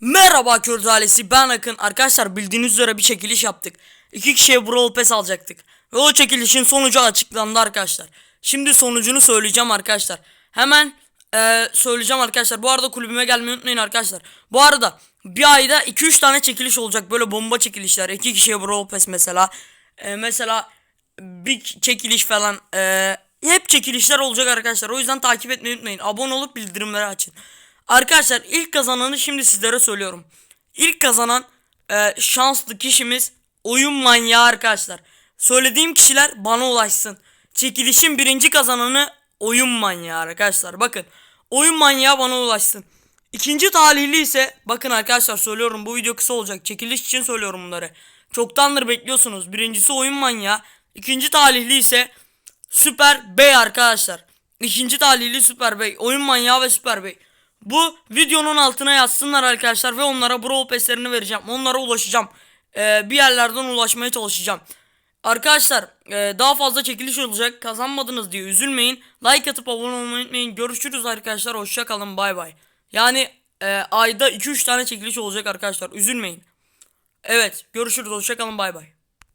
Merhaba Kürt ailesi ben Akın. Arkadaşlar bildiğiniz üzere bir çekiliş yaptık. İki kişiye Brawl Pass alacaktık. Ve o çekilişin sonucu açıklandı arkadaşlar. Şimdi sonucunu söyleyeceğim arkadaşlar. Hemen eee, söyleyeceğim arkadaşlar. Bu arada kulübüme gelmeyi unutmayın arkadaşlar. Bu arada bir ayda 2-3 tane çekiliş olacak. Böyle bomba çekilişler. İki kişiye Brawl Pass mesela. Eee, mesela bir çekiliş falan. Eee, hep çekilişler olacak arkadaşlar. O yüzden takip etmeyi unutmayın. Abone olup bildirimleri açın. Arkadaşlar ilk kazananı şimdi sizlere söylüyorum. İlk kazanan e, şanslı kişimiz oyun manyağı arkadaşlar. Söylediğim kişiler bana ulaşsın. Çekilişin birinci kazananı oyun manyağı arkadaşlar. Bakın oyun manyağı bana ulaşsın. İkinci talihli ise bakın arkadaşlar söylüyorum bu video kısa olacak. Çekiliş için söylüyorum bunları. Çoktandır bekliyorsunuz. Birincisi oyun manyağı. İkinci talihli ise Süper Bey arkadaşlar. İkinci talihli Süper Bey. Oyun manyağı ve Süper Bey. Bu videonun altına yazsınlar arkadaşlar ve onlara Brawl Pass'lerini vereceğim. Onlara ulaşacağım. Ee, bir yerlerden ulaşmaya çalışacağım. Arkadaşlar e, daha fazla çekiliş olacak. Kazanmadınız diye üzülmeyin. Like atıp abone olmayı unutmayın. Görüşürüz arkadaşlar. Hoşça kalın. Bay bay. Yani e, ayda 2-3 tane çekiliş olacak arkadaşlar. Üzülmeyin. Evet görüşürüz. Hoşça kalın. Bay bay.